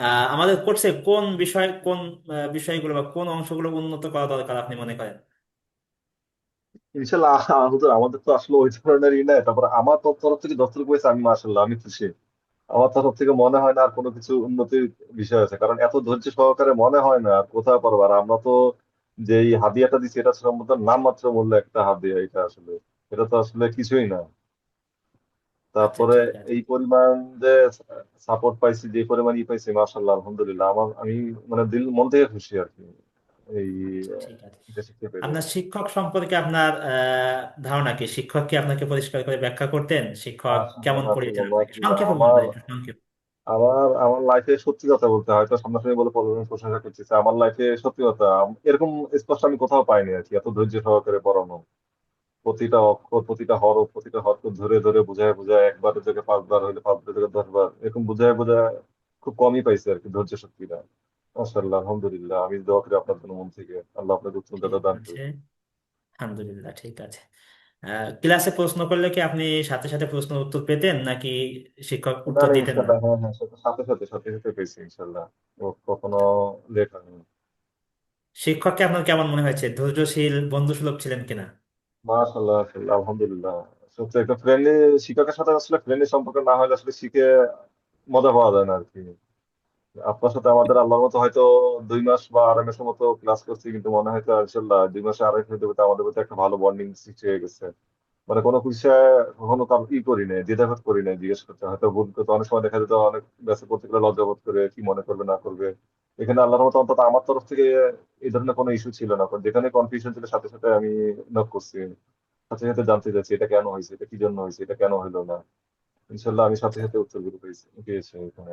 আহ, আমাদের কোর্সে কোন বিষয় কোন বিষয়গুলো বা কোন অংশগুলো উন্নত করা দরকার আপনি মনে করেন? ইনশাল্লাহ আমাদের তো আসলে ওই নাই। তারপর আমার তো তরফ থেকে আমি মাশাল্লাহ আমি খুশি আমার তরফ থেকে মনে হয় না আর কোনো কিছু উন্নতির বিষয় আছে। কারণ এত ধৈর্য সহকারে মনে হয় না আর কোথায় আর আমরা তো যে হাদিয়াটা দিচ্ছি এটা সম্ভবত নামমাত্র মূল্য একটা হাদিয়া এটা আসলে। এটা তো আসলে কিছুই না। তারপরে এই পরিমাণ যে সাপোর্ট পাইছি যে পরিমাণ ই পাইছি মাশাল্লাহ আলহামদুলিল্লাহ আমার আমি মানে দিল মন থেকে খুশি আর কি। আচ্ছা আপনার শিক্ষক সম্পর্কে আপনার ধারণা কি? শিক্ষক কি আপনাকে পরিষ্কার করে ব্যাখ্যা করতেন? শিক্ষক কেমন সংক্ষেপে আমার আমার লাইফে সত্যি কথা বলতে হয়তো সামনাসামনি বলে প্রশংসা করতেছে। আমার লাইফে সত্যি কথা এরকম স্পষ্ট আমি কোথাও পাইনি আর কি এত ধৈর্য সহকারে পড়ানো। প্রতিটা অক্ষর প্রতিটা হরফ প্রতিটা হরফ ধরে ধরে বুঝায় বুঝায় একবারের জায়গায় পাঁচবার পাঁচবার জায়গায় দশবার এরকম বুঝায় বুঝায় খুব কমই পাইছে আর কি ধৈর্য শক্তিটা। মাশাআল্লাহ আলহামদুলিল্লাহ। আমি দোয়া করি আপনার জন্য মন থেকে। আল্লাহ আপনাকে উত্তম দান করুন আলহামদুলিল্লাহ ঠিক আছে। ক্লাসে প্রশ্ন করলে কি আপনি সাথে সাথে প্রশ্ন উত্তর পেতেন নাকি শিক্ষক উত্তর দিতেন না? হ্যাঁ হ্যাঁ সাথে সাথে সাথে সাথে পেয়েছি ও কখনো লেট হয়নি। শিক্ষককে আপনার কেমন মনে হয়েছে? ধৈর্যশীল বন্ধুসুলভ ছিলেন কিনা? মাশাআল্লাহ, আলহামদুলিল্লাহ। একটা ফ্রেন্ডলি শিক্ষকের সাথে আসলে ফ্রেন্ডলি সম্পর্ক না হলে আসলে শিখে মজা পাওয়া যায় না আপনার সাথে আমাদের আল্লাহর মতো হয়তো মাস বা মতো ক্লাস করছি, কিন্তু মনে হয় তো মাসে আমাদের মধ্যে একটা ভালো বন্ডিং সৃষ্টি হয়ে গেছে। মানে কোনো বিষয়ে কখনো কারও ই করি নাই, দ্বিধাবোধ করি নাই, জিজ্ঞেস করতে হয়তো ভুল করতে অনেক সময় দেখা যেত অনেক ব্যাচে পড়তে গেলে লজ্জাবোধ করে কি মনে করবে, না করবে। এখানে আল্লাহর মতো অন্তত আমার তরফ থেকে এই ধরনের কোনো ইস্যু ছিল না। যেখানে কনফিউশন ছিল, সাথে সাথে আমি নক করছি। সাথে সাথে জানতে চাইছি, এটা কেন হয়েছে? এটা কি জন্য হয়েছে? এটা কেন হলো না? ইনশাল্লাহ আমি সাথে সাথে উত্তরগুলো পেয়েছি পেয়েছি এখানে।